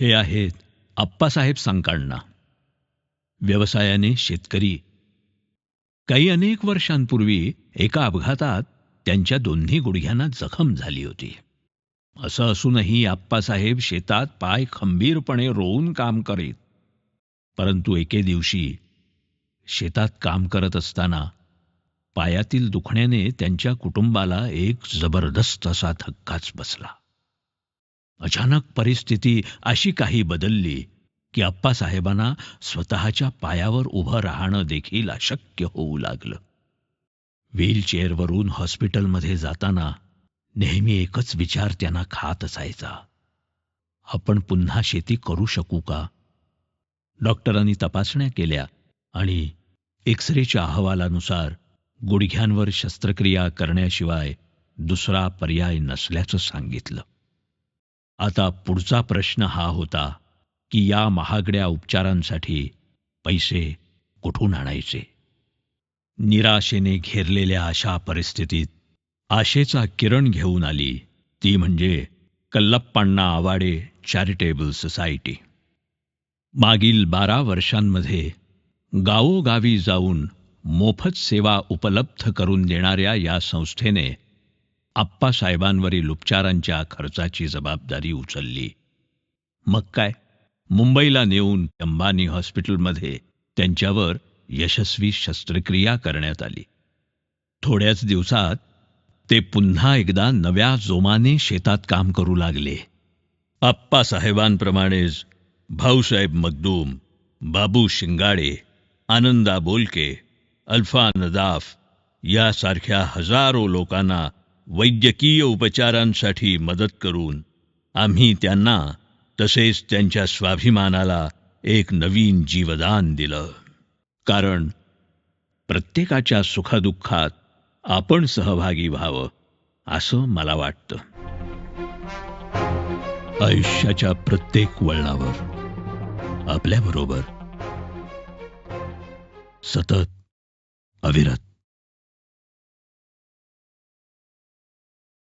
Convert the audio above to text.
हे आहेत आप्पासाहेब सांकाळणा. व्यवसायाने शेतकरी. काही अनेक वर्षांपूर्वी एका अपघातात त्यांच्या दोन्ही गुडघ्यांना जखम झाली होती. असं असूनही आप्पासाहेब शेतात पाय खंबीरपणे रोवून काम करीत. परंतु एके दिवशी शेतात काम करत असताना पायातील दुखण्याने त्यांच्या कुटुंबाला एक जबरदस्त असा धक्काच बसला. अचानक परिस्थिती अशी काही बदलली की आप्पासाहेबांना स्वतःच्या पायावर उभं राहणं देखील अशक्य होऊ लागलं. व्हीलचेअरवरून हॉस्पिटलमध्ये जाताना नेहमी एकच विचार त्यांना खात असायचा. आपण पुन्हा शेती करू शकू का? डॉक्टरांनी तपासण्या केल्या आणि एक्सरेच्या अहवालानुसार गुडघ्यांवर शस्त्रक्रिया करण्याशिवाय दुसरा पर्याय नसल्याचं सांगितलं. आता पुढचा प्रश्न हा होता की या महागड्या उपचारांसाठी पैसे कुठून आणायचे? निराशेने घेरलेल्या अशा परिस्थितीत आशेचा किरण घेऊन आली. ती म्हणजे कल्लप्पांना आवाडे चॅरिटेबल सोसायटी. मागील बारा वर्षांमध्ये गावोगावी जाऊन मोफत सेवा उपलब्ध करून देणाऱ्या या संस्थेने आप्पासाहेबांवरील उपचारांच्या खर्चाची जबाबदारी उचलली. मग काय? मुंबईला नेऊन अंबानी हॉस्पिटलमध्ये त्यांच्यावर यशस्वी शस्त्रक्रिया करण्यात आली. थोड्याच दिवसात ते पुन्हा एकदा नव्या जोमाने शेतात काम करू लागले. आप्पासाहेबांप्रमाणेच भाऊसाहेब मगदूम बाबू शिंगाडे आनंदा बोलके अल्फा नदाफ यासारख्या हजारो लोकांना वैद्यकीय उपचारांसाठी मदत करून आम्ही त्यांना तसेच त्यांच्या स्वाभिमानाला एक नवीन जीवदान दिलं. कारण प्रत्येकाच्या सुखदुःखात आपण सहभागी व्हावं असं मला वाटतं. आयुष्याच्या प्रत्येक वळणावर आपल्याबरोबर सतत अविरत